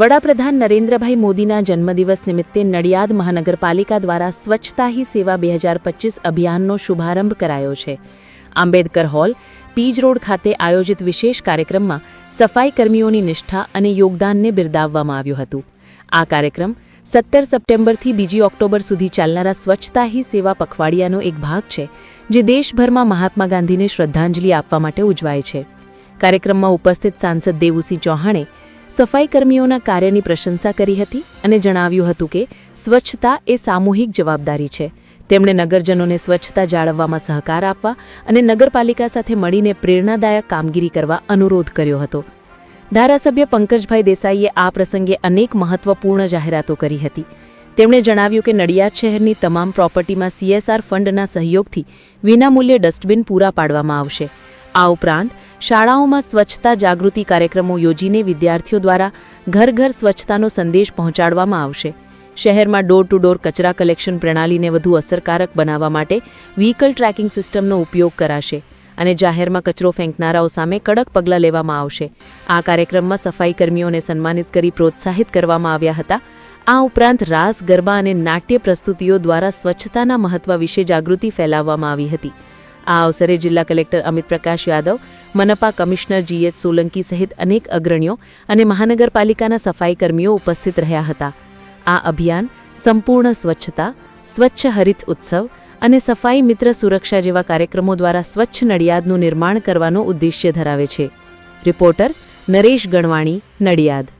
વડાપ્રધાન નરેન્દ્રભાઈ મોદીના જન્મદિવસ નિમિત્તે નડિયાદ મહાનગરપાલિકા દ્વારા સ્વચ્છતા હી સેવા બે હજાર પચીસ અભિયાનનો શુભારંભ કરાયો છે. આંબેડકર હોલ, પીજ રોડ ખાતે આયોજિત વિશેષ કાર્યક્રમમાં સફાઈ કર્મીઓની નિષ્ઠા અને યોગદાનને બિરદાવવામાં આવ્યું હતું. આ કાર્યક્રમ સત્તર સપ્ટેમ્બરથી બીજી ઓક્ટોબર સુધી ચાલનારા સ્વચ્છતા હી સેવા પખવાડિયાનો એક ભાગ છે, જે દેશભરમાં મહાત્મા ગાંધીને શ્રદ્ધાંજલિ આપવા માટે ઉજવાય છે. કાર્યક્રમમાં ઉપસ્થિત સાંસદ દેવુસિંહ ચૌહાણે સફાઈ કર્મીઓના કાર્યની પ્રશંસા કરી હતી અને જણાવ્યું હતું કે સ્વચ્છતા એ સામૂહિક જવાબદારી છે. તેમણે નગરજનોને સ્વચ્છતા જાળવવામાં સહકાર આપવા અને નગરપાલિકા સાથે મળીને પ્રેરણાદાયક કામગીરી કરવા અનુરોધ કર્યો હતો. ધારાસભ્ય પંકજભાઈ દેસાઈએ આ પ્રસંગે અનેક મહત્વપૂર્ણ જાહેરાતો કરી હતી. તેમણે જણાવ્યું કે નડિયાદ શહેરની તમામ પ્રોપર્ટીમાં સીએસઆર ફંડના સહયોગથી વિનામૂલ્યે ડસ્ટબિન પૂરા પાડવામાં આવશે. આ ઉપરાંત શાળાઓમાં સ્વચ્છતા જાગૃતિ કાર્યક્રમો યોજીને વિદ્યાર્થીઓ દ્વારા ઘર ઘર સ્વચ્છતાનો સંદેશ પહોંચાડવામાં આવશે. શહેરમાં ડોર ટુ ડોર કચરા કલેક્શન પ્રણાલીને વધુ અસરકારક બનાવવા માટે વ્હીકલ ટ્રેકિંગ સિસ્ટમનો ઉપયોગ કરાશે અને જાહેરમાં કચરો ફેંકનારાઓ સામે કડક પગલાં લેવામાં આવશે. આ કાર્યક્રમમાં સફાઈ કર્મીઓને સન્માનિત કરી પ્રોત્સાહિત કરવામાં આવ્યા હતા. આ ઉપરાંત રાસ, ગરબા અને નાટ્ય પ્રસ્તુતિઓ દ્વારા સ્વચ્છતાના મહત્વ વિશે જાગૃતિ ફેલાવવામાં આવી હતી. આ અવસરે જિલ્લા કલેક્ટર અમિત પ્રકાશ યાદવ, મનપા કમિશનર જીએચ સોલંકી સહિત અનેક અગ્રણીઓ અને મહાનગરપાલિકાના સફાઈ કર્મીઓ ઉપસ્થિત રહ્યા હતા. આ અભિયાન સંપૂર્ણ સ્વચ્છતા, સ્વચ્છ હરિત ઉત્સવ અને સફાઈ મિત્ર સુરક્ષા જેવા કાર્યક્રમો દ્વારા સ્વચ્છ નડિયાદનું નિર્માણ કરવાનો ઉદ્દેશ્ય ધરાવે છે. રિપોર્ટર નરેશ ગણવાણી, નડિયાદ.